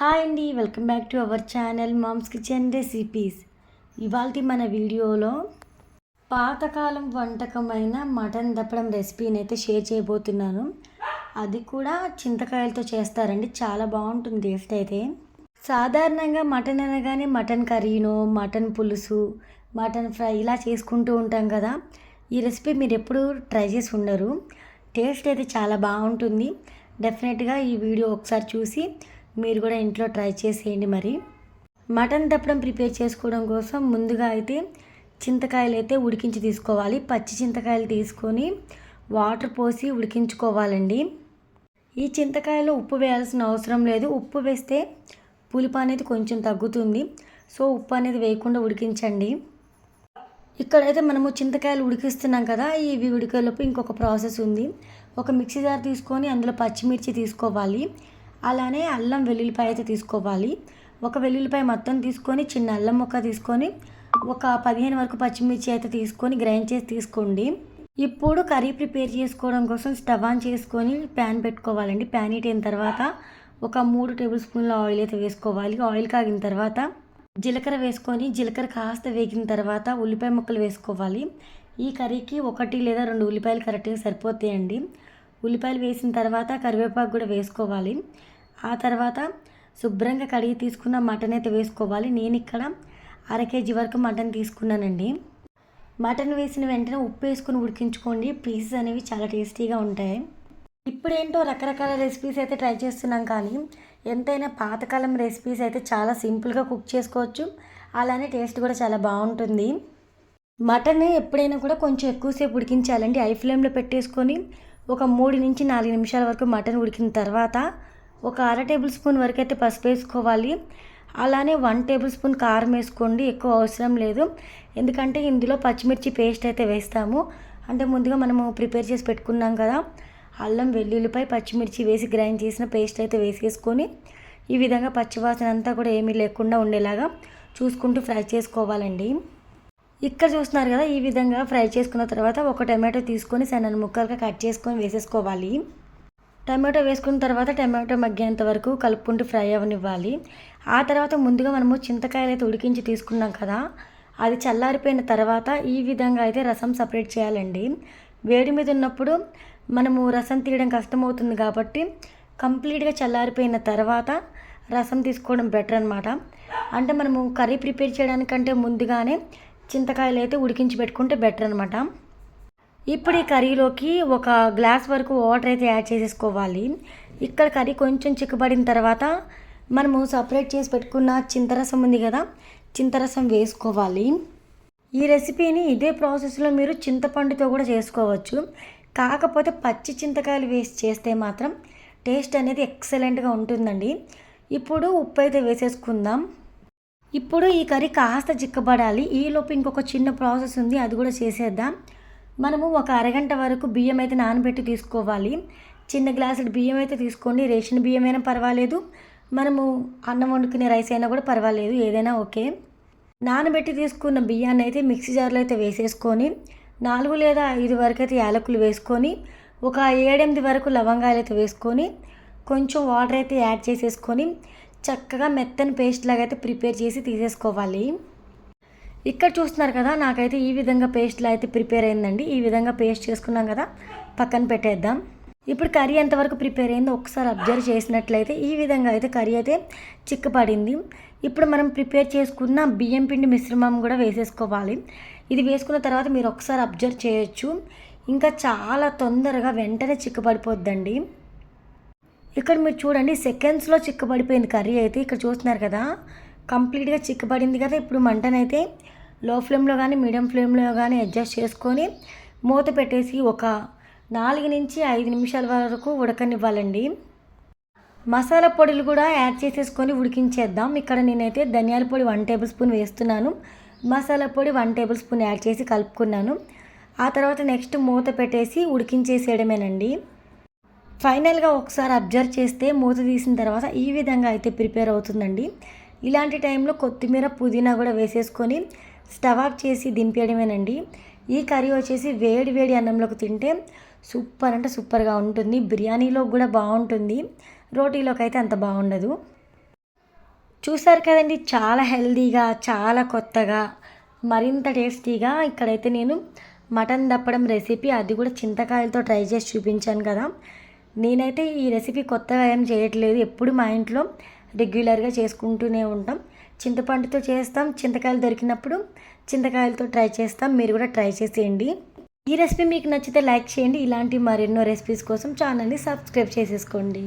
Hi అండి welcome back to our channel mom's kitchen recipes. ఇవాళ మన వీడియోలో పాతకాలం వంటకమైన మటన్ దప్పడం రెసిపీని అయితే షేర్ చేయబోతున్నాను. అది కూడా చింతకాయలతో చేస్తారండి చాలా బాగుంటుంది టేస్ట్ అయితే. సాధారణంగా మటన్ అనగానే మటన్ కర్రీనో మటన్ పులుసు మటన్ ఫ్రై ఇలా చేసుకుంటూ ఉంటాం కదా. ఈ రెసిపీ మీరు ఎప్పుడు ట్రై చేసి ఉండరు. టేస్ట్ అయితే చాలా బాగుంటుంది. డెఫినెట్గా ఈ వీడియో ఒకసారి చూసి మీరు కూడా ఇంట్లో ట్రై చేసేయండి మరి. మటన్ దప్పడం ప్రిపేర్ చేసుకోవడం కోసం ముందుగా అయితే చింతకాయలు అయితే ఉడికించి తీసుకోవాలి. పచ్చి చింతకాయలు తీసుకొని వాటర్ పోసి ఉడికించుకోవాలండి. ఈ చింతకాయలో ఉప్పు వేయాల్సిన అవసరం లేదు. ఉప్పు వేస్తే పులుపు అనేది కొంచెం తగ్గుతుంది. సో ఉప్పు అనేది వేయకుండా ఉడికించండి. ఇక్కడైతే మనము చింతకాయలు ఉడికిస్తున్నాం కదా ఇవి ఉడికేలోపు ఇంకొక ప్రాసెస్ ఉంది. ఒక మిక్సీ జార్ తీసుకొని అందులో పచ్చిమిర్చి తీసుకోవాలి. అలానే అల్లం వెల్లుల్లిపాయ అయితే తీసుకోవాలి. ఒక వెల్లుల్లిపాయ మొత్తం తీసుకొని చిన్న అల్లం ముక్క తీసుకొని ఒక పదిహేను వరకు పచ్చిమిర్చి అయితే తీసుకొని గ్రైండ్ చేసి తీసుకోండి. ఇప్పుడు కర్రీ ప్రిపేర్ చేసుకోవడం కోసం స్టవ్ ఆన్ చేసుకొని ప్యాన్ పెట్టుకోవాలండి. ప్యాన్ హీట్ అయిన తర్వాత ఒక మూడు టేబుల్ స్పూన్ల ఆయిల్ అయితే వేసుకోవాలి. ఆయిల్ కాగిన తర్వాత జీలకర్ర వేసుకొని జీలకర్ర కాస్త వేగిన తర్వాత ఉల్లిపాయ ముక్కలు వేసుకోవాలి. ఈ కర్రీకి ఒకటి లేదా రెండు ఉల్లిపాయలు కరెక్ట్గా సరిపోతాయండి. ఉల్లిపాయలు వేసిన తర్వాత కరివేపాకు కూడా వేసుకోవాలి. ఆ తర్వాత శుభ్రంగా కడిగి తీసుకున్న మటన్ అయితే వేసుకోవాలి. నేను ఇక్కడ అర కేజీ వరకు మటన్ తీసుకున్నానండి. మటన్ వేసిన వెంటనే ఉప్పు వేసుకుని ఉడికించుకోండి. పీసెస్ అనేవి చాలా టేస్టీగా ఉంటాయి. ఇప్పుడేంటో రకరకాల రెసిపీస్ అయితే ట్రై చేస్తున్నాం కానీ ఎంతైనా పాతకాలం రెసిపీస్ అయితే చాలా సింపుల్గా కుక్ చేసుకోవచ్చు. అలానే టేస్ట్ కూడా చాలా బాగుంటుంది. మటన్ ఎప్పుడైనా కూడా కొంచెం ఎక్కువసేపు ఉడికించాలండి. ఐ ఫ్లేమ్లో పెట్టేసుకొని ఒక మూడు నుంచి నాలుగు నిమిషాల వరకు మటన్ ఉడికిన తర్వాత ఒక అర టేబుల్ స్పూన్ వరకు అయితే పసుపు వేసుకోవాలి. అలానే వన్ టేబుల్ స్పూన్ కారం వేసుకోండి ఎక్కువ అవసరం లేదు. ఎందుకంటే ఇందులో పచ్చిమిర్చి పేస్ట్ అయితే వేస్తాము. అంటే ముందుగా మనము ప్రిపేర్ చేసి పెట్టుకున్నాం కదా అల్లం వెల్లుల్లిపై పచ్చిమిర్చి వేసి గ్రైండ్ చేసిన పేస్ట్ అయితే వేసేసుకొని ఈ విధంగా పచ్చివాసన అంతా కూడా ఏమీ లేకుండా ఉండేలాగా చూసుకుంటూ ఫ్రై చేసుకోవాలండి. ఇక్కడ చూస్తున్నారు కదా ఈ విధంగా ఫ్రై చేసుకున్న తర్వాత ఒక టమాటో తీసుకొని సన్నని ముక్కలుగా కట్ చేసుకొని వేసేసుకోవాలి. టమాటో వేసుకున్న తర్వాత టమాటో మగ్గేంత వరకు కలుపుకుంటూ ఫ్రై అవనివ్వాలి. ఆ తర్వాత ముందుగా మనము చింతకాయలు అయితే ఉడికించి తీసుకున్నాం కదా అది చల్లారిపోయిన తర్వాత ఈ విధంగా అయితే రసం సపరేట్ చేయాలండి. వేడి మీద ఉన్నప్పుడు మనము రసం తీయడం కష్టమవుతుంది కాబట్టి కంప్లీట్గా చల్లారిపోయిన తర్వాత రసం తీసుకోవడం బెటర్ అనమాట అంటే మనము కర్రీ ప్రిపేర్ చేయడానికంటే ముందుగానే చింతకాయలు అయితే ఉడికించి పెట్టుకుంటే బెటర్ అనమాట ఇప్పుడు ఈ కర్రీలోకి ఒక గ్లాస్ వరకు వాటర్ అయితే యాడ్ చేసేసుకోవాలి. ఇక్కడ కర్రీ కొంచెం చిక్కబడిన తర్వాత మనము సపరేట్ చేసి పెట్టుకున్న చింతరసం ఉంది కదా చింతరసం వేసుకోవాలి. ఈ రెసిపీని ఇదే ప్రాసెస్లో మీరు చింతపండుతో కూడా చేసుకోవచ్చు. కాకపోతే పచ్చి చింతకాయలు వేసి చేస్తే మాత్రం టేస్ట్ అనేది ఎక్సలెంట్గా ఉంటుందండి. ఇప్పుడు ఉప్పు అయితే వేసేసుకుందాం. ఇప్పుడు ఈ కర్రీ కాస్త చిక్కబడాలి. ఈలోపు ఇంకొక చిన్న ప్రాసెస్ ఉంది అది కూడా చేసేద్దాం. మనము ఒక అరగంట వరకు బియ్యం అయితే నానబెట్టి తీసుకోవాలి. చిన్న గ్లాసుడు బియ్యం అయితే తీసుకోండి. రేషన్ బియ్యం అయినా పర్వాలేదు. మనము అన్నం వండుకునే రైస్ అయినా కూడా పర్వాలేదు. ఏదైనా ఓకే. నానబెట్టి తీసుకున్న బియ్యాన్ని అయితే మిక్సీ జార్లో అయితే వేసేసుకొని నాలుగు లేదా ఐదు వరకు అయితే యాలకులు వేసుకొని ఒక ఏడెనిమిది వరకు లవంగాలు అయితే వేసుకొని కొంచెం వాటర్ అయితే యాడ్ చేసేసుకొని చక్కగా మెత్తని పేస్ట్ లాగా అయితే ప్రిపేర్ చేసి తీసేసుకోవాలి. ఇక్కడ చూస్తున్నారు కదా నాకైతే ఈ విధంగా పేస్ట్లో అయితే ప్రిపేర్ అయిందండి. ఈ విధంగా పేస్ట్ చేసుకున్నాం కదా పక్కన పెట్టేద్దాం. ఇప్పుడు కర్రీ ఎంతవరకు ప్రిపేర్ అయిందో ఒకసారి అబ్జర్వ్ చేసినట్లయితే ఈ విధంగా అయితే కర్రీ అయితే చిక్కపడింది. ఇప్పుడు మనం ప్రిపేర్ చేసుకున్న బియ్యం పిండి మిశ్రమం కూడా వేసేసుకోవాలి. ఇది వేసుకున్న తర్వాత మీరు ఒకసారి అబ్జర్వ్ చేయొచ్చు. ఇంకా చాలా తొందరగా వెంటనే చిక్కబడిపోద్దండి. ఇక్కడ మీరు చూడండి సెకండ్స్లో చిక్కబడిపోయింది కర్రీ అయితే. ఇక్కడ చూస్తున్నారు కదా కంప్లీట్గా చిక్కబడింది కదా ఇప్పుడు మంటనైతే లో ఫ్లేమ్లో కానీ మీడియం ఫ్లేమ్లో కానీ అడ్జస్ట్ చేసుకొని మూత పెట్టేసి ఒక నాలుగు నుంచి ఐదు నిమిషాల వరకు ఉడకనివ్వాలండి. మసాలా పొడులు కూడా యాడ్ చేసేసుకొని ఉడికించేద్దాం. ఇక్కడ నేనైతే ధనియాల పొడి వన్ టేబుల్ స్పూన్ వేస్తున్నాను. మసాలా పొడి వన్ టేబుల్ స్పూన్ యాడ్ చేసి కలుపుకున్నాను. ఆ తర్వాత నెక్స్ట్ మూత పెట్టేసి ఉడికించేసేయడమేనండి. ఫైనల్గా ఒకసారి అబ్జర్వ్ చేస్తే మూత తీసిన తర్వాత ఈ విధంగా అయితే ప్రిపేర్ అవుతుందండి. ఇలాంటి టైంలో కొత్తిమీర పుదీనా కూడా వేసేసుకొని స్టవ్ ఆఫ్ చేసి దింపేయడమేనండి. ఈ కర్రీ వచ్చేసి వేడి వేడి అన్నంలోకి తింటే సూపర్ అంటే సూపర్గా ఉంటుంది. బిర్యానీలో కూడా బాగుంటుంది. రోటీలోకి అయితే అంత బాగుండదు. చూసారు కదండి చాలా హెల్దీగా చాలా కొత్తగా మరింత టేస్టీగా ఇక్కడైతే నేను మటన్ దప్పడం రెసిపీ అది కూడా చింతకాయలతో ట్రై చేసి చూపించాను కదా. నేనైతే ఈ రెసిపీ కొత్తగా ఏం చేయట్లేదు. ఎప్పుడు మా ఇంట్లో రెగ్యులర్గా చేసుకుంటూనే ఉంటాం. చింతపండుతో చేస్తాం. చింతకాయలు దొరికినప్పుడు చింతకాయలతో ట్రై చేస్తాం. మీరు కూడా ట్రై చేసేయండి. ఈ రెసిపీ మీకు నచ్చితే లైక్ చేయండి. ఇలాంటి మరెన్నో రెసిపీస్ కోసం ఛానల్ని సబ్స్క్రైబ్ చేసేసుకోండి.